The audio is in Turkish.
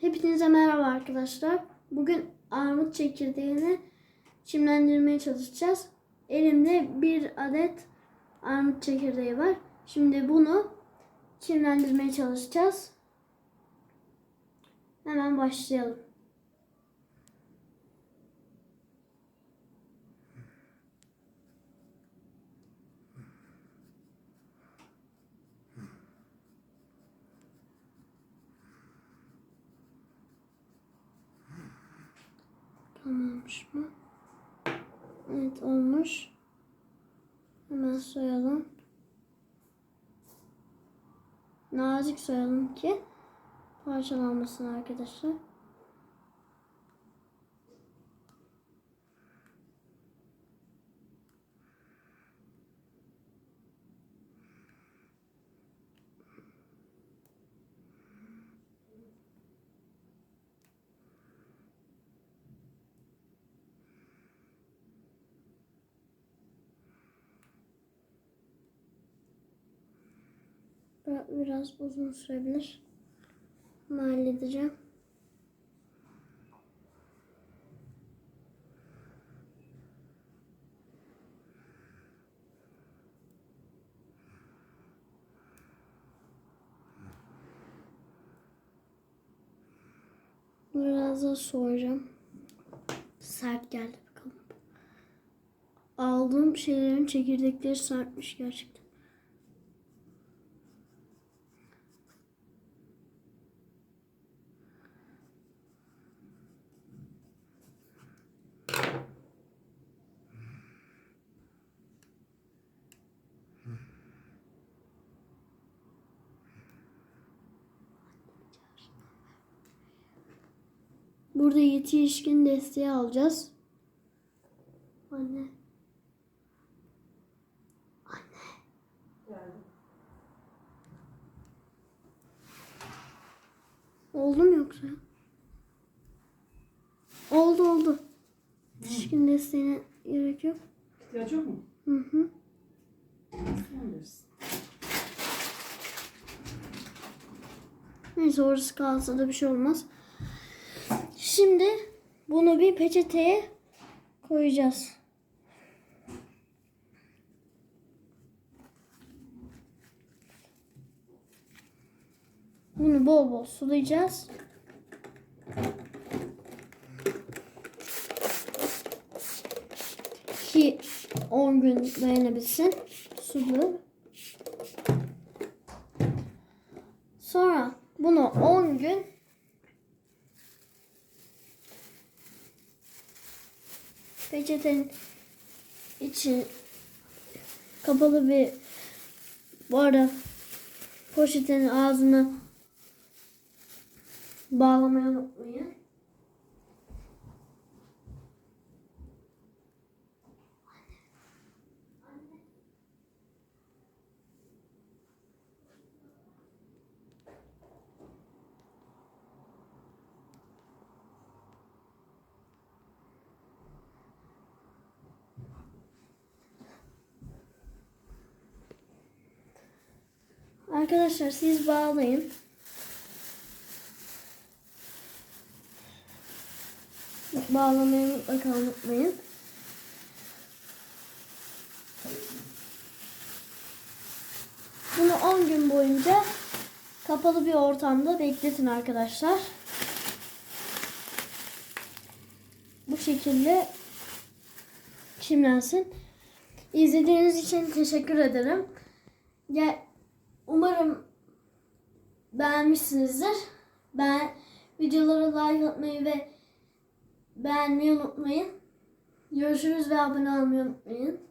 Hepinize merhaba arkadaşlar. Bugün armut çekirdeğini çimlendirmeye çalışacağız. Elimde bir adet armut çekirdeği var. Şimdi bunu çimlendirmeye çalışacağız. Hemen başlayalım. Tamammış mı? Evet olmuş. Hemen soyalım. Nazik soyalım ki parçalanmasın arkadaşlar. Biraz- uzun sürebilir. Ama halledeceğim. Biraz da soğuyacağım. Sert geldi bakalım. Aldığım şeylerin çekirdekleri sertmiş gerçekten. Burada yetişkin desteği alacağız. Anne. Oldu mu yoksa? Oldu oldu. Yetişkin desteğine gerek yok. İhtiyacı yok mu? Hı hı. Neyse orası kalsa da bir şey olmaz. Şimdi bunu bir peçeteye koyacağız. Bunu bol bol sulayacağız. Ki 10 gün dayanabilsin. Sulu. Sonra bunu 10 gün peçetenin için kapalı bir bu arada poşetin ağzını bağlamayı unutmayın. Arkadaşlar siz bağlayın. Bağlamayı mutlaka unutmayın. Bunu 10 gün boyunca kapalı bir ortamda bekletin arkadaşlar. Bu şekilde çimlensin. İzlediğiniz için teşekkür ederim. Gel, umarım beğenmişsinizdir. Ben videolara like atmayı ve beğenmeyi unutmayın. Görüşürüz ve abone olmayı unutmayın.